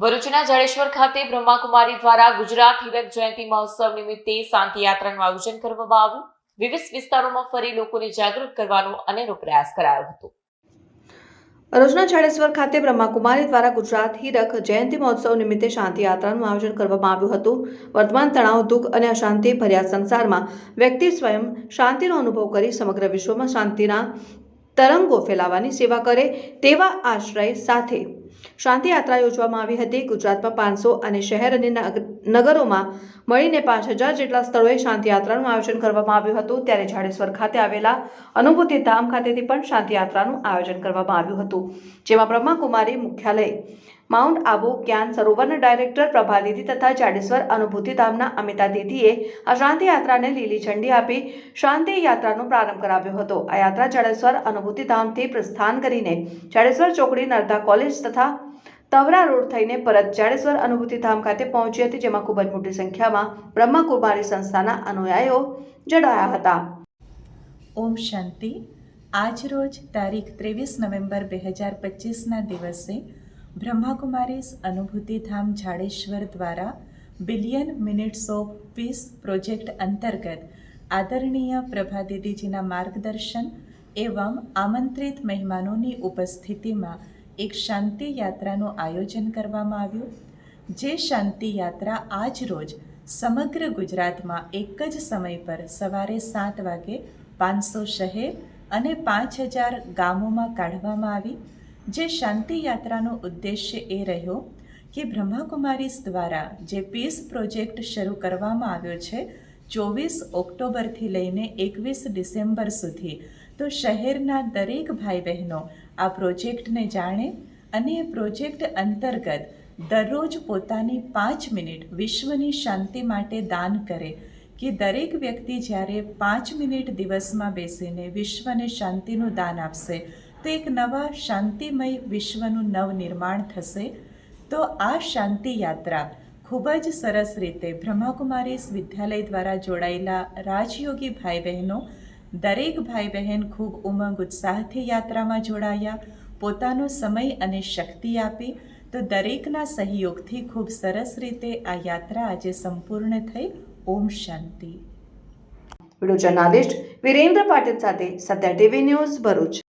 ભરૂચના જાડેશ્વર ખાતે બ્રહ્માકુમારી દ્વારા ગુજરાત હીરક જયંતિ મહોત્સવ નિમિત્તે શાંતિ યાત્રાનું આયોજન કરવામાં આવ્યું. વિવિધ વિસ્તારોમાં ફરી લોકોને જાગૃત કરવાનો અનેરો પ્રયાસ કરાયો હતો. ભરૂચના જાડેશ્વર ખાતે બ્રહ્માકુમારી દ્વારા ગુજરાત હીરક જયંતિ મહોત્સવ નિમિત્તે શાંતિ યાત્રાનું આયોજન કરવામાં આવ્યું હતું. વર્તમાન તણાવ, દુઃખ અને અશાંતિ ભર્યા સંસારમાં વ્યક્તિ સ્વયં શાંતિનો અનુભવ કરી સમગ્ર વિશ્વમાં શાંતિના તરંગો ફેલાવવાની સેવા કરે તેવા આશ્રય સાથે શાંતિ યાત્રા યોજવામાં આવી હતી. ગુજરાતમાં પાંચસો અને શહેર અને નગરોમાં મળીને પાંચ હજાર જેટલા સ્થળોએ શાંતિ યાત્રાનું આયોજન કરવામાં આવ્યું હતું. ત્યારે જાડેશ્વર ખાતે આવેલા અનુભૂતિ ધામ ખાતેથી પણ શાંતિ યાત્રાનું આયોજન કરવામાં આવ્યું હતું. જેમાં બ્રહ્માકુમારી મુખ્યાલય માઉન્ટ આબુ જ્ઞાન સરોવરના ડાયરેક્ટર પ્રભા તથા જાડેશ્વર અનુભૂતિ ધામના અમિતા દીદીએ આ શાંતિ યાત્રાને લીલી ઝંડી આપી શાંતિ યાત્રાનો પ્રારંભ કરાવ્યો હતો. આ યાત્રા જાડેશ્વર અનુભૂતિ ધામથી પ્રસ્થાન કરીને જાડેશ્વર ચોકડી નર્ધા કોલેજ તથા તવરા રોડ થઈને પરત જાડેશ્વર અનુભૂતિ ધામ ખાતે પહોંચી હતી, જેમાં ખૂબ જ મોટી સંખ્યામાં બ્રહ્મકુમારી સંસ્થાના અનુયાયીઓ જોડાયા હતા. ઓમ શાંતિ. આજરોજ તારીખ ત્રેવીસ નવેમ્બર બે હજાર પચીસના દિવસે બ્રહ્માકુમારીસ અનુભૂતિધામ જાડેશ્વર દ્વારા billion minutes of peace project અંતર્ગત આદરણીય પ્રભા દીદીજીના માર્ગદર્શન એવં આમંત્રિત મહેમાનોની ઉપસ્થિતિમાં એક શાંતિ યાત્રાનું આયોજન કરવામાં આવ્યું. જે શાંતિ યાત્રા આજ રોજ સમગ્ર ગુજરાતમાં એક જ સમય પર સવારે સાત વાગે પાંચસો શહેર અને પાંચ હજાર ગામોમાં કાઢવામાં આવી. જે શાંતિ યાત્રાનો ઉદ્દેશ્ય એ રહ્યો કે બ્રહ્માકુમારીસ દ્વારા જે પીસ પ્રોજેક્ટ શરૂ કરવામાં આવ્યો છે, ચોવીસ ઓક્ટોબરથી લઈને એકવીસ ડિસેમ્બર સુધી, તો શહેરના દરેક ભાઈ બહેનો આ પ્રોજેક્ટને જાણે અને એ પ્રોજેક્ટ અંતર્ગત દરરોજ પોતાની પાંચ મિનિટ વિશ્વની શાંતિ માટે દાન કરે કે દરેક વ્યક્તિ જ્યારે પાંચ મિનિટ દિવસમાં બેસીને વિશ્વને શાંતિનું દાન આપશે તો એક નવા શાંતિમય વિશ્વનું નવનિર્માણ થશે, તો આ શાંતિ યાત્રા ખૂબ જ સરસ રીતે બ્રહ્માકુમારીસ વિદ્યાલય દ્વારા જોડાયેલા રાજયોગી ભાઈ બહેનો દરેક ભાઈ બહેન ખૂબ ઉમંગ ઉત્સાહથી યાત્રામાં જોડાયા, પોતાનો સમય અને શક્તિ આપી, તો દરેકના સહયોગથી ખૂબ સરસ રીતે આ યાત્રા આજે સંપૂર્ણ થઈ. ઓમ શાંતિ. વીડિયો જર્નાલિસ્ટ વિરેન્દ્ર પાટીલ સાથે સત્યા ટીવી ન્યૂઝ ભરૂચ.